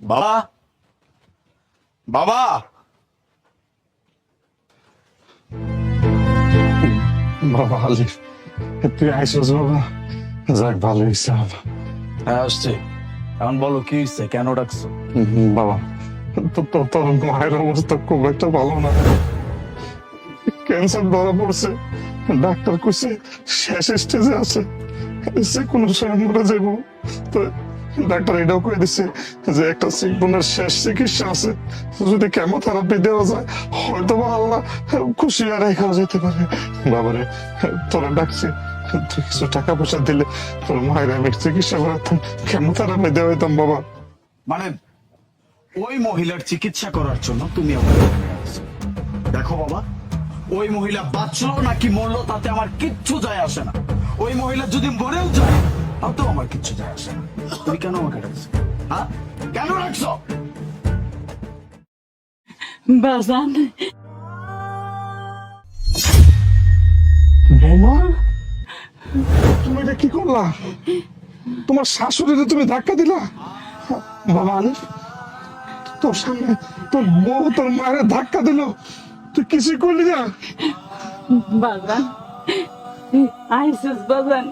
বাবা। বাবা। বাবা আলিফ তুই আইসস বাবা। যাক ভালো হয়েছে বাবা। হ্যাঁ আসছে। এখন বলো কি হয়েছে কেন ডাকছো? বাবা তোর মায়ের অবস্থা খুব একটা ভালো না। ক্যান্সার ধরা পড়ছে। ডাক্তার কইছে শেষ স্টেজে আছে। সে কোনো সময় মরে যাব তো ডাক্তার এটাও কয়ে দিছে যে একটা শেষ চিকিৎসা আছে, যদি কেমোথেরাপি দেওয়া যায় হয়তো বা আল্লাহ খুশি আর এখানে যেতে পারে। বাবারে, তোরা ডাকছে, তুই কিছু টাকা পয়সা দিলে তোর মায়ের আমি চিকিৎসা করাতাম, কেমোথেরাপি দেওয়া হইতাম বাবা। মানে ওই মহিলার চিকিৎসা করার জন্য তুমি দেখো বাবা, ওই মহিলা বাঁচলো নাকি মরলো তাতে আমার কিচ্ছু যায় আসে না। ওই মহিলা যদি মরেও যায় আমার কিচ্ছু যায় আসে তুমি কেন আমাকে ডাকছো? হ্যাঁ? কেন ডাকছো? বাজান। বৌমা? তুমি এটা কি করলা? তোমার শাশুড়িকে তুমি ধাক্কা দিলা? বাবা আলিফ তোর সামনে তোর বউ তোর মায়ের ধাক্কা দিল। তুই কিছু করলি না। বাজান আইসিস বাজান।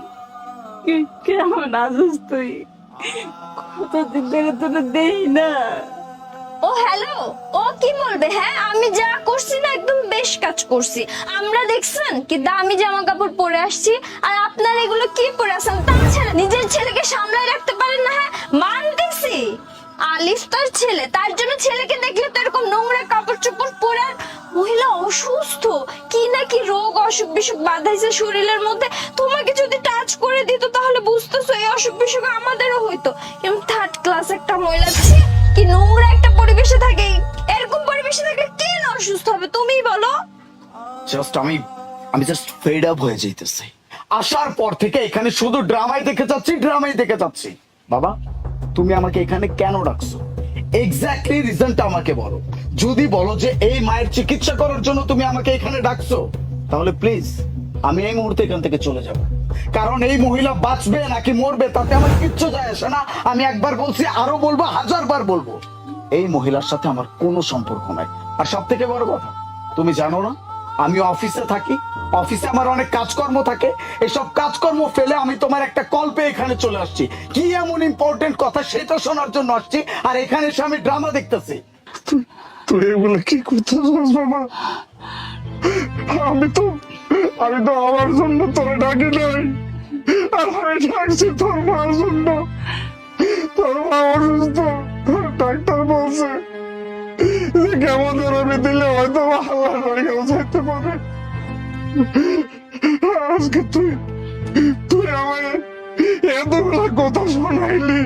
হ্যাঁ আমরা দেখছেন কি দামি জামা কাপড় পরে আসছি, আর আপনার এগুলো কি পরে আছেন? তাছাড়া নিজের ছেলেকে সামলায় রাখতে পারেন না হ্যাঁ? মানতেছি। আলিফ তার ছেলে, তার জন্য ছেলেকে দেখলে তো এরকম নোংরা কাপড় চোপড় পরে মহিলা অসুস্থ? কি না কি রোগ, অসুখ বিসুখ বাঁধাইছে শরীরের মধ্যে? তোমাকে যদি টাচ করে দিত তাহলে বুঝতেছো এই অসুখ বিসুখ আমাদেরও হইতো। এরকম থার্ড ক্লাস একটা মহিলা কি নোংরা একটা পরিবেশে থাকে। এরকম পরিবেশে থাকে কে না অসুস্থ হবে তুমি বলো? জাস্ট আমি আমি জাস্ট ফেড আপ হয়ে যাইতেছি। আসার পর থেকে এখানে শুধু ড্রামাই দেখে যাচ্ছি, ড্রামাই দেখে যাচ্ছি। বাবা, তুমি আমাকে এখানে কেন ডাকছো? এক্স্যাক্টলি রিজনটা আমাকে বলো। যদি বলো যে এই মায়ের চিকিৎসা করার জন্য তুমি আমাকে এখানে ডাকছো, তাহলে প্লিজ আমি এই মুহূর্তে এখান থেকে চলে যাব। কারণ এই মহিলা বাঁচবে নাকি মরবে, তাতে আমার কিচ্ছু যায় আসে না। আমি একবার বলছি, আরও বলব হাজার বার বলব। এই মহিলার সাথে আমার কোনো সম্পর্ক নাই। আর সব থেকে বড় কথা, তুমি জানো না আমি অফিসে থাকি, অফিসে আমার অনেক কাজকর্ম থাকে। এসব কাজকর্ম ফেলে আমি তোমার একটা কল্পে এখানে চলে আসছি। কি এমন ইম্পর্টেন্ট কথা সেটা শোনার জন্য আসছি, আর এখানে এসে আমি ড্রামা দেখতেছি। তুই- এগুলো কি করতেছিস বাবা? আমি তো আমি তো আমার জন্য তোরে ডাকি নাই। আর আমি ডাকছি তোর মার জন্য। তোর মা অসুস্থ, ডাক্তার বলছে। কেমন থেরাপি দিলে হয়তো আল্লাহ হয়ে যেতে পারে। আজকে তুই তুই আমায় এতগুলো কথা শোনাইলি।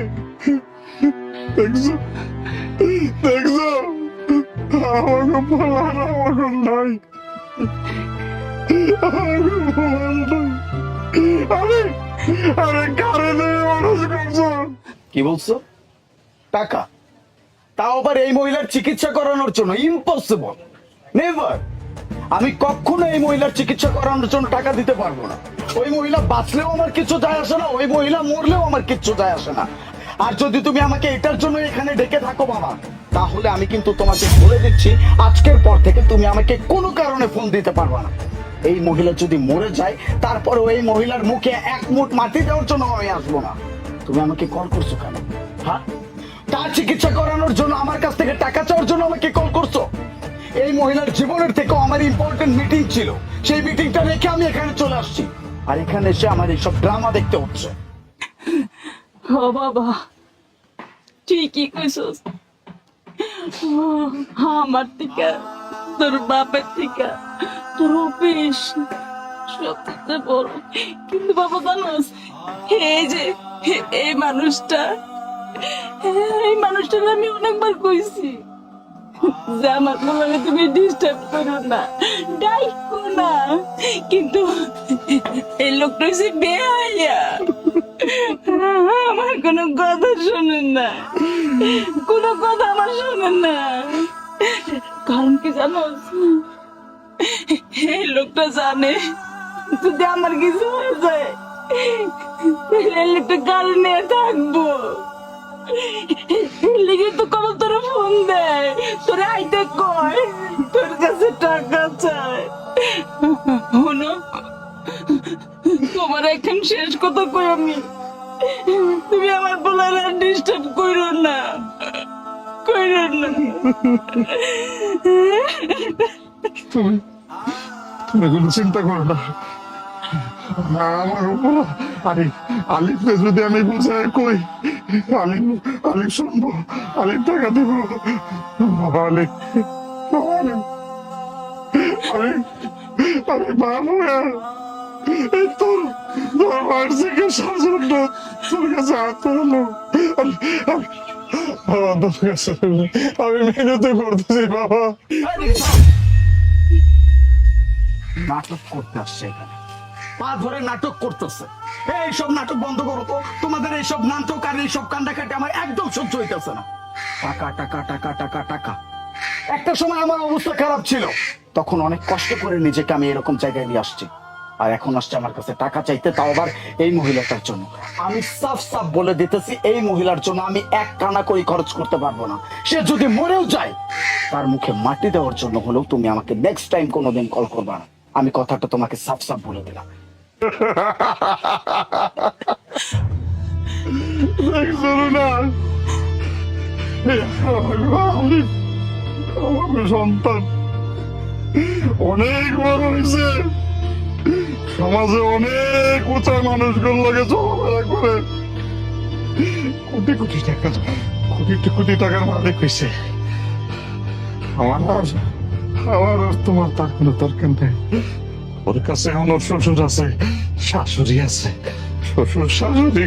দেখছ? দেখছ? আমাকে বলার আমাকে নাই। আমাকে বলার নাই। আরে আরে মানুষ করছ? কি বলছো? টাকা। তাও আবার এই মহিলার চিকিৎসা করানোর জন্য ইম্পসিবল নেভার আমি কখনো এই মহিলার চিকিৎসা করানোর জন্য টাকা দিতে পারব না। ওই মহিলা বাঁচলেও আমার কিছু যায় আসে না, ওই মহিলা মরলেও আমার কিচ্ছু যায় আসে না। আর যদি তুমি আমাকে এটার জন্য এখানে ডেকে থাকো বাবা, তাহলে আমি কিন্তু তোমাকে বলে দিচ্ছি, আজকের পর থেকে তুমি আমাকে কোনো কারণে ফোন দিতে পারবে না। এই মহিলা যদি মরে যায় তারপরে এই মহিলার মুখে এক মুঠ মাটি দেওয়ার জন্য আমি আসব না। তুমি আমাকে কল করছ কেন? হ্যাঁ? তার চিকিৎসা করানোর জন্য আমার কাছ থেকে টাকা চাওয়ার জন্য আমাকে কল করছ? এই মহিলার জীবনের থেকে আমার ইম্পর্টেন্ট মিটিং ছিল। সেই মিটিংটা রেখে আমি এখানে চলে আসছি। আর এখানে এসে আমার এইসব ড্রামা দেখতে হচ্ছে। ও বাবা কি কইছস। আমার থেকে, তোর বাপের থেকে তোর অফিস সবচেয়ে বড়। কিন্তু বাবা জানোস, এই যে, এই মানুষটা এই মানুষটার আমি অনেকবার কইছি যে আমার মনে তুমি ডিস্টার্ব করো না, ডাইকো কিন্তু এই লোকটা হচ্ছে বেহাইয়া আমার কোনো কথা শোনেন না। কোনো কথা আমার শোনেন না। কারণ কি জানো? এই লোকটা জানে, যদি আমার কিছু হয়ে যায় লোকটা গাড়ি নিয়ে থাকব। তো তোরে ফোন দেয়। তোরে আইতে কয়, তোর কাছে টাকা চায়। তোমার এখন শেষ কথা কই আমি? তুমি আমার বলার ডিস্টার্ব করো না। করো না। তুমি তুমি কোনো চিন্তা করো না। আমার উপর আরে, আলিফকে যদি আমি বুঝাই কই আমি মেহনত করতেছি বাবা। নাটক করতে আসছে এখানে। পা ধরে নাটক করতেছে। এইসব নাটক বন্ধ করো তো। তোমাদের এইসব নাটক আর এইসব কান্ডাকাটি আমার একদম সহ্য হইতেছে না। টাকা টাকা টাকা টাকা টাকা। একটা সময় আমার অবস্থা খারাপ ছিল। তখন অনেক কষ্ট করে নিজেকে আমি এরকম জায়গায় নিয়ে আসছি। আর এখন আসছে আমার কাছে টাকা চাইতে, তাও আবার এই মহিলাটার জন্য। আমি সাফ সাফ বলে দিতেছি, এই মহিলার জন্য আমি এক কানা করি খরচ করতে পারব না। সে যদি মরেও যায়, তার মুখে মাটি দেওয়ার জন্য হলেও তুমি আমাকে নেক্সট টাইম কোনোদিন কল করবা না। আমি কথাটা তোমাকে সাফ সাফ বলে দিলাম। সমাজে অনেক উঁচা মানুষগুলোকে চলাফেরা করে কোটি কোটি টাকা কোটি কোটি টাকার মালিক হয়েছে আমার আমার তোমার তার কোনো দরকার নেই। ওর কাছে শ্বশুর আছে, শাশুড়ি আছে। শ্বশুর, শাশুড়ি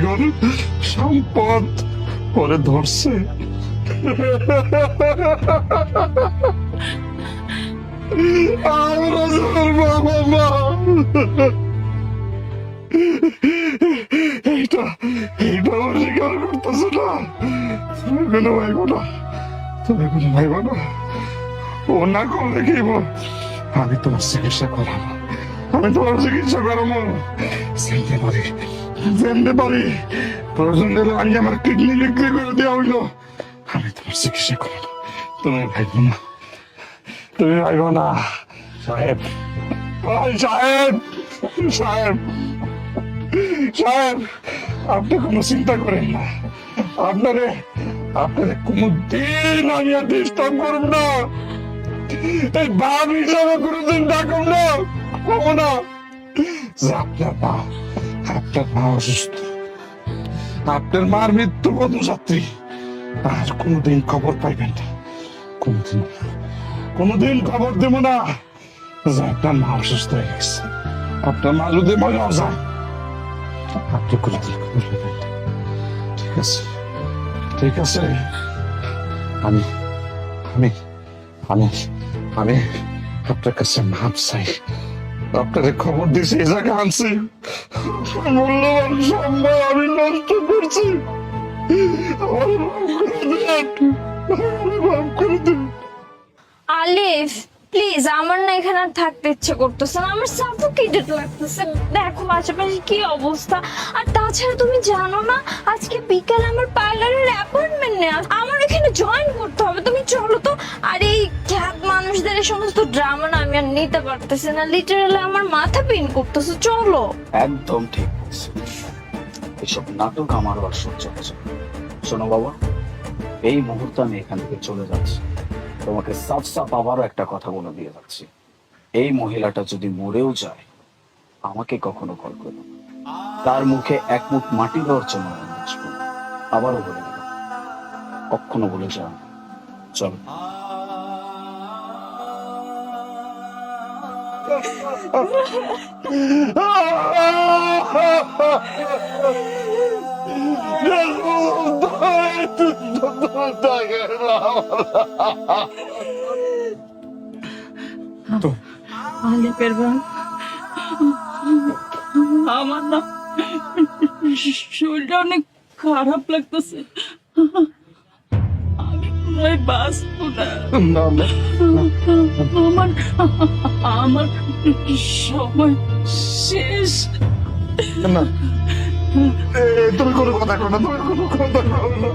সম্পদ করে ধরছে। এইটা এইটা না। ও না করলে কি আমি তোমার চিকিৎসা করাবো। আমি তোমার চিকিৎসা করাবো। জানতে পারি জানতে পারি। প্রয়োজন হলে আমি আমার কিডনি বিক্রি করে দেওয়া হইল। আমি তোমার চিকিৎসা করাবো। তুমি ভাইব না। তুমি ভাইব না। সাহেব। সাহেব। সাহেব। সাহেব, আপনি কোনো চিন্তা করেন না। আপনারে আপনারে কোনো দিন আমি আর ডিস্টার্ব করব না। এই বাপ হিসাবে কোনোদিন ডাকুন না। যে আপনার মার মৃত্যু পদযাত্রী আর কোনোদিন খবর পাইবেন না। কোনোদিন কোনোদিন খবর দেব না। যে আপনার মা অসুস্থ হয়ে গেছে। আপনার মা যদি মরেও যায় ঠিক আছে? ঠিক আছে? আমি আমি আমি আমি আপনার কাছে মাপ চাই। আপনার খবর দিয়েছি এই জায়গায় আনছি। মূল্যবান সময় আমি নষ্ট করছি। আলিফ প্লিজ আমার না এখানে আর থাকতে ইচ্ছে করতেছে না। আমার সাফোকেটেড লাগতেছে। দেখো আশেপাশে কি অবস্থা। আর তাছাড়া তুমি জানো না, আজকে বিকালে আমার পার্লারের অ্যাপয়েন্টমেন্ট নেই। আমার এখানে জয়েন করতে হবে। তুমি চলো তো। আর এই এই সমস্ত ড্রামা না আমি আর নিতে পারতেছি না লিটারালি আমার মাথা পেন করতেছে, চলো। একদম ঠিক এসব নাটক আমার আর সহ্য হচ্ছে শোনো বাবা, এই মুহূর্তে আমি এখান থেকে চলে যাচ্ছি। তোমাকে সাফ সাফ আবারও একটা কথা বলে দিয়ে যাচ্ছি। এই মহিলাটা যদি মরেও যায়, আমাকে কখনো কল করো তার মুখে এক মুখ মাটি দেওয়ার জন্য আবারও বলে কখনো বলে যাও চলো। আমার না শরীরটা অনেক খারাপ লাগতেছে। আমি বাঁচবো না। আমার আমার সময় শেষ। না তুমি কোনো কথা কো না তুমি কোনো কথা কো না।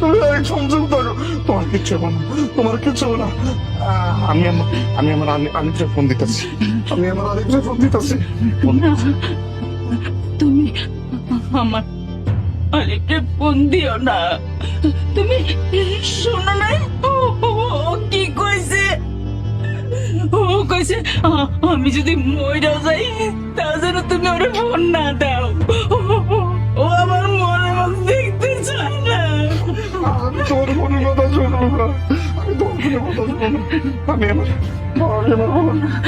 তুমি এক সংযম থাকো তোমার কিচ্ছু হবে না তোমার কিচ্ছু হবে না। আমি আমার আমি আমার আলিফকে ফোন দিতেছি। আমি আমার আলিফকে ফোন দিতেছি। তুমি আমার আরেকটা ফোন দিও না। তুমি শোনো না ও কি কইছে? ও কইছে আমি যদি মইরা যাই, তা যেন তুমি ওর ফোন না দাও। ও- আমার মনে মুখ দেখতে চায় না। আমি তোমার কোনো কথা শুনব না। আমি তোমার কোনো কথা শুনব না। আমি আমার আমি আমার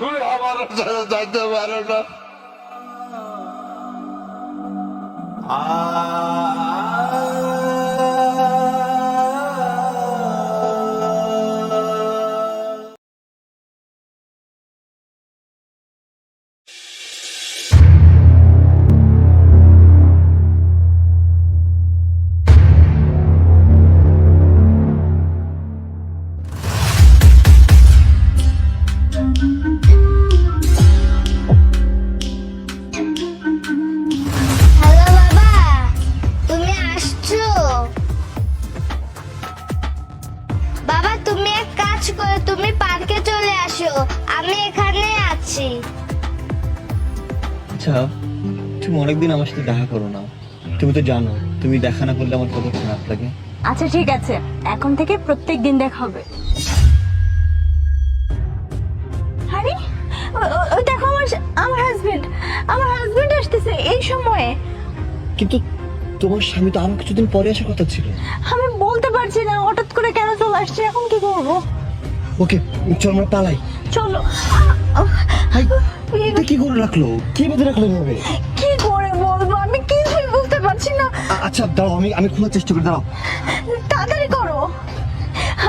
তুমি আমার সাথে যাইতে পারো না। হ্যালো তুমি অনেকদিন আমার সাথে দেখা করো না। তুমি তো জানো তুমি দেখা না করলে আমার কত খারাপ লাগে। আচ্ছা ঠিক আছে। এখন থেকে প্রত্যেক দিন দেখা হবে। আরে ওই দেখো আমার আমার হাজবেন্ড আমার হাজবেন্ড আসতেছে এই সময়ে। কিন্তু তোমার স্বামী তো আমার কিছুদিন পরে আসার কথা ছিল। আমি বলতে পারছি না হঠাৎ করে কেন চলে আসছে এখন কি করব? ওকে চল আমরা পালাই। চলো। হাই এটা কি করে রাখল? কি বেঁধে রাখল এভাবে? আচ্ছা দাঁড়াও আমি আমি খোলার চেষ্টা করি দাঁড়াও। তাড়াতাড়ি করো।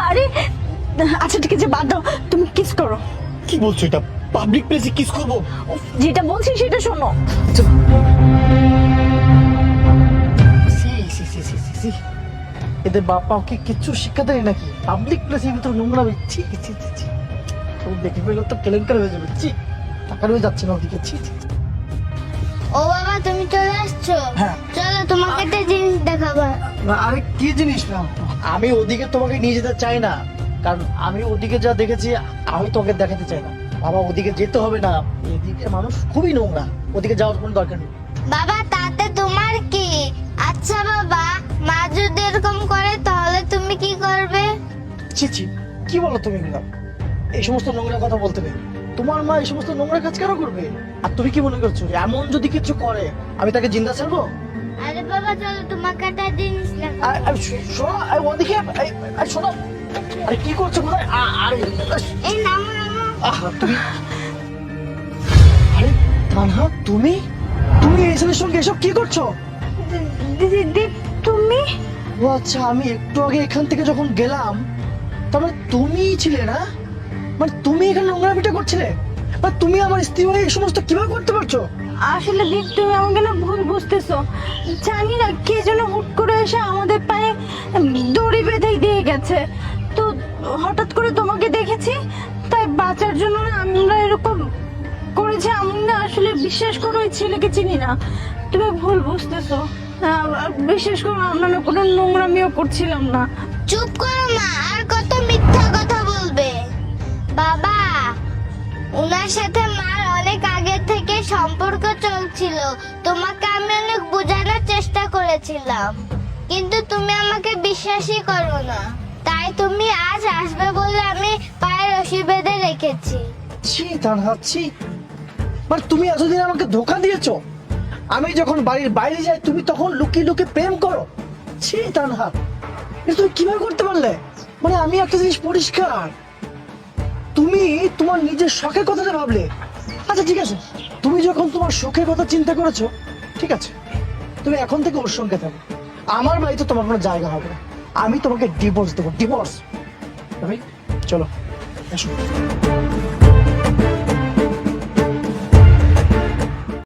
আরে আচ্ছা ঠিক আছে বাদ দাও। তুমি কিস করো। কি বলছো এটা? পাবলিক প্লেসে কিস করব? যেটা বলছি সেটা শোনো। এদের বাপ মাকে কিচ্ছু শিক্ষা দেয় নাকি? পাবলিক প্লেসের ভিতর নোংরা ছি ছি ছি ছি। তো দেখে ফেলে তো কেলেঙ্কার হয়ে যাবে। ছি টাকার হয়ে যাচ্ছে না ওদিকে। ছি ছি। ও বাবা তুমি চলে আসছো? হ্যাঁ। চলো তোমাকে একটা জিনিস দেখাবো। আরে কি জিনিস না? আমি ওদিকে তোমাকে নিয়ে যেতে চাই না। কারণ আমি ওদিকে যা দেখেছি আমি তোমাকে দেখাতে চাই না। বাবা ওদিকে যেতে হবে না। এদিকে মানুষ খুবই নোংরা। ওদিকে যাওয়ার কোনো দরকার নেই। বাবা তাতে তোমার কি? আচ্ছা বাবা মা যদি এরকম করে তাহলে তুমি কি করবে? ছি ছি। কি বলো তুমি এগুলো? এই সমস্ত নোংরা কথা বলতে নেই। তোমার মা এই সমস্ত নোংরা কাজ কেন করবে? আর তুমি কি মনে করছ? এমন যদি কিছু করে আমি তাকে জিন্দা ছাড়বো? আরে বাবা চলো তোমাকে একটা জিনিস দেখাবো আর- শোনো আর ওদিকে আর শোনো। আরে কি করছ কোথায়? আরে এই নামো নামো তুমি আরে তানহা তুমি? তুমি এই ছেলের সঙ্গে এসব কি করছ? তুমি? ও আচ্ছা আমি একটু আগে এখান থেকে যখন গেলাম তারপরে তুমিই ছিলে না? মানে তুমি এখানে নোংরামিটা করছিলে? মানে তুমি আমার স্ত্রী হয়ে এই সমস্ত কীভাবে করতে পারছ? আসলে দিদি তুমি আমাকে না ভুল বুঝতেছো। জানি না কে যেন হুট করে এসে আমাদের পায়ে দড়ি বেঁধে দিয়ে গেছে। তো হঠাৎ করে তোমাকে দেখেছি তাই বাঁচার জন্য না আমরা এরকম করেছি আমি না আসলে বিশ্বাস করে ওই ছেলেকে চিনি না। তুমি ভুল বুঝতেছো। বিশ্বাস করো আমরা না কোনো নোংরামিও করছিলাম না। চুপ করো মা আর কত মিথ্যা কথা বাবা ওনার সাথে মার অনেক আগে থেকে সম্পর্ক চলছিল। তোমাকে আমি অনেক বোঝানোর চেষ্টা করেছিলাম। কিন্তু তুমি আমাকে বিশ্বাসই করো না। তাই তুমি আজ আসবে বলে আমি পায়ের রশি বেঁধে রেখেছি। ছি, তানহা, ছি। মানে তুমি এতদিন আমাকে ধোকা দিয়েছ? আমি যখন বাড়ির বাইরে যাই, তুমি তখন লুকিয়ে লুকিয়ে প্রেম করো। ছি, তানহা। এটা তুমি কীভাবে করতে পারলে? মানে আমি একটা জিনিস পরিষ্কার। তুমি তোমার নিজের শখের কথাটা ভাবলে। আচ্ছা ঠিক আছে। তুমি যখন তোমার শখের কথা চিন্তা করেছ, ঠিক আছে, তুমি এখন থেকে ওর সঙ্গে থাকো। আমার বাড়িতে তোমার কোনো জায়গা হবে না। আমি তোমাকে ডিভোর্স দেবো। ডিভোর্স চলো এসো